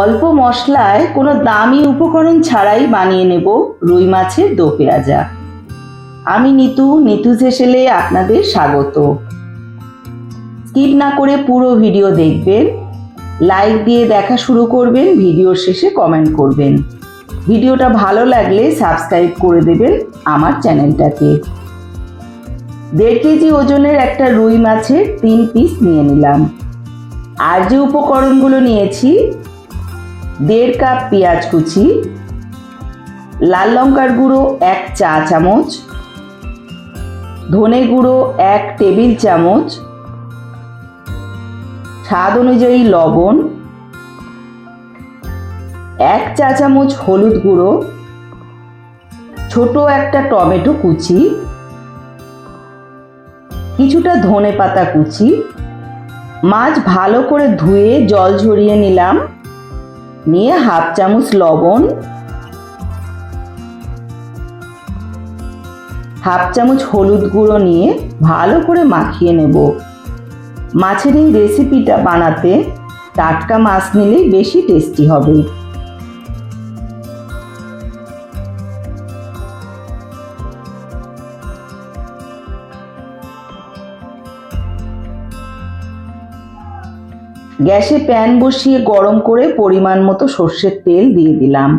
অল্প মশলায় কোনো দামি উপকরণ ছাড়াই বানিয়ে নেব রুই মাছের দো পেঁয়াজা। আমি নিতু নিতু হেসেলে আপনাদের স্বাগত। স্কিপ না করে পুরো ভিডিও দেখবেন, লাইক দিয়ে দেখা শুরু করবেন, ভিডিওর শেষে কমেন্ট করবেন। ভিডিওটা ভালো লাগলে সাবস্ক্রাইব করে দেবেন আমার চ্যানেলটাকে। দেড় কেজি ওজনের একটা রুই মাছের তিন পিস নিয়ে নিলাম। আর যে উপকরণগুলো নিয়েছি দেড় কাপ পেঁয়াজ কুচি, লাল লঙ্কার গুঁড়ো এক চা চামচ, ধনে গুঁড়ো এক টেবিল চামচ, স্বাদ অনুযায়ী লবণ, এক চা চামচ হলুদ গুঁড়ো, ছোট একটা টমেটো কুচি, কিছুটা ধনে পাতা কুচি, মাছ ভালো করে ধুয়ে জল ঝরিয়ে নিলাম। নিয়ে হাফ চামচ লবণ, হাফ চামচ হলুদ গুঁড়ো নিয়ে ভালো করে মাখিয়ে নেব। মাছের এই রেসিপিটা বানাতে টাটকা মাছ নিলেই বেশি টেস্টি হবে। গ্যাসে প্যান বসিয়ে গরম করে পরিমাণ মতো সর্ষের তেল দিয়ে দিলাম।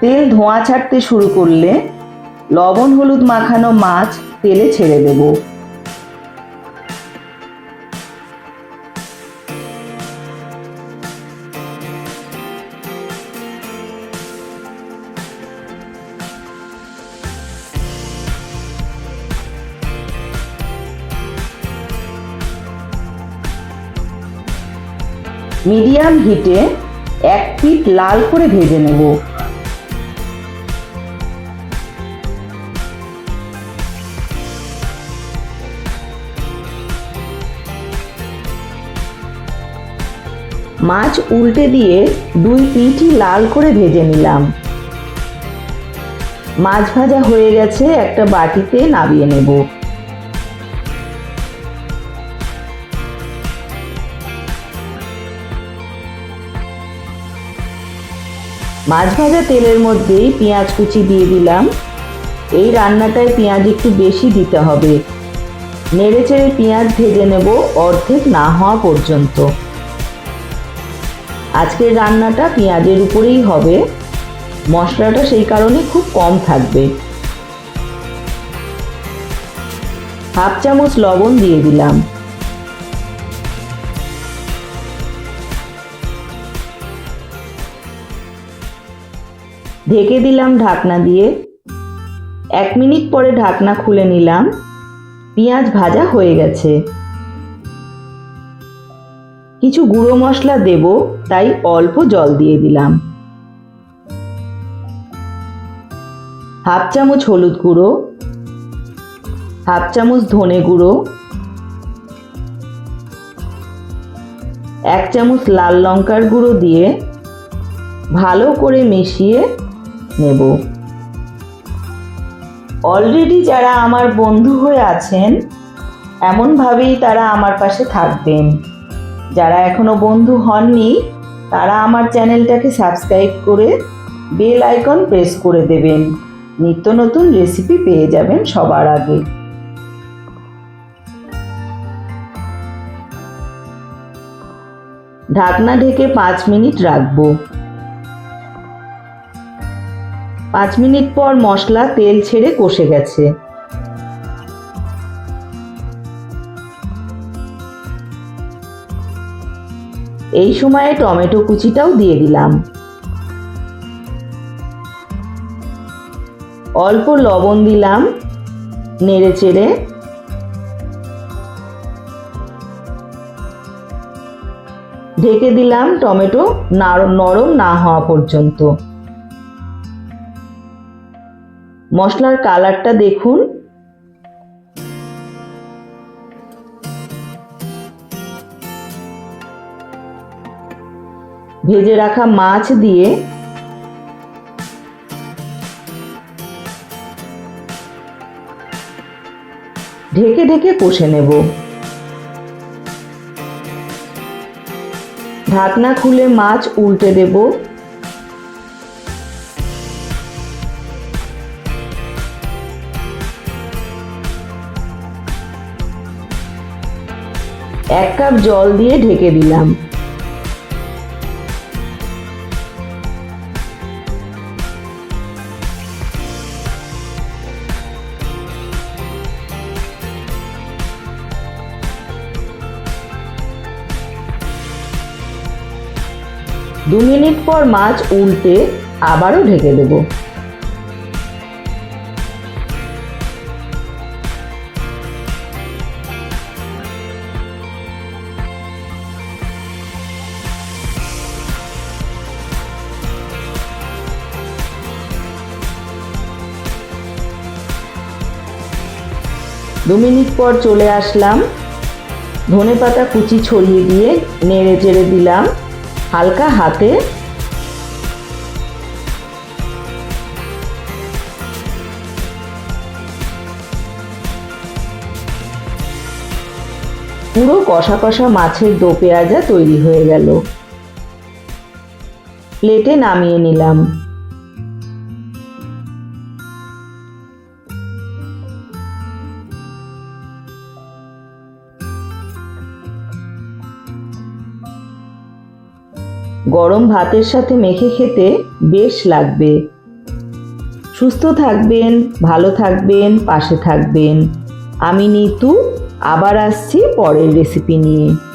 তেল ধোঁয়া ছাড়তে শুরু করলে লবণ হলুদ মাখানো মাছ তেলে ছেড়ে দেব। মিডিয়াম হিটে এক পিঠ লাল করে ভেজে নেব। মাছ উল্টে দিয়ে দুই পিঠই লাল করে ভেজে নিলাম। মাছ ভাজা হয়ে গেছে, একটা বাটিতে নামিয়ে নেব। মাছ ভাজা তেলের মধ্যেই পেঁয়াজ কুচি দিয়ে দিলাম। এই রান্নাটায় পেঁয়াজ একটু বেশি দিতে হবে। নেড়ে চেড়ে পেঁয়াজ ভেজে নেব অর্ধেক না হওয়া পর্যন্ত। আজকের রান্নাটা পেঁয়াজের উপরেই হবে। মশলাটা সেই কারণে খুব কম থাকবে। হাফ চামচ লবণ দিয়ে দিলাম। ঢেকে দিলাম ঢাকনা দিয়ে। এক মিনিট পরে ঢাকনা খুলে নিলাম। পেঁয়াজ ভাজা হয়ে গেছে। কিছু গুঁড়ো মশলা দেব, তাই অল্প জল দিয়ে দিলাম। হাফ চামচ হলুদ গুঁড়ো, হাফ চামচ ধনে গুঁড়ো, এক চামচ লাল লঙ্কার গুঁড়ো দিয়ে ভালো করে মিশিয়ে নেব। অলরেডি যারা আমার বন্ধু হয়ে আছেন, এমনভাবেই তারা আমার পাশে থাকবেন। যারা এখনও বন্ধু হননি, তারা আমার চ্যানেলটাকে সাবস্ক্রাইব করে বেল আইকন প্রেস করে দেবেন। নিত্য নতুন রেসিপি পেয়ে যাবেন সবার আগে। ঢাকনা ঢেকে পাঁচ মিনিট রাখব। পাঁচ মিনিট পর মশলা তেল ছেড়ে কষে গেছে। এই সময়ে টমেটো কুচিটাও দিয়ে দিলাম। অল্প লবণ দিলাম নেড়ে চেড়ে। ঢেকে দিলাম টমেটো নরম না হওয়া পর্যন্ত। মশলার কালারটা দেখুন। ভেজে রাখা মাছ দিয়ে ঢেকে ঢেকে কষে নেব। ঢাকনা খুলে মাছ উল্টে দেব। এক কাপ জল দিয়ে ঢেকে দিলাম। দু মিনিট পর মাছ উল্টে আবারও ঢেকে দেব। দু মিনিট পর চলে আসলাম। ধনে পাতা কুচি ছড়িয়ে দিয়ে নেড়ে চেড়ে দিলাম হালকা হাতে। পুরো কষা কষা মাছের দো পেঁয়াজা তৈরি হয়ে গেল। প্লেটে নামিয়ে নিলাম। গরম ভাতের সাথে মেখে খেতে বেশ লাগবে। সুস্থ থাকবেন, ভালো থাকবেন, পাশে থাকবেন। আমি নিতু, আবার আসছি পরের রেসিপি নিয়ে।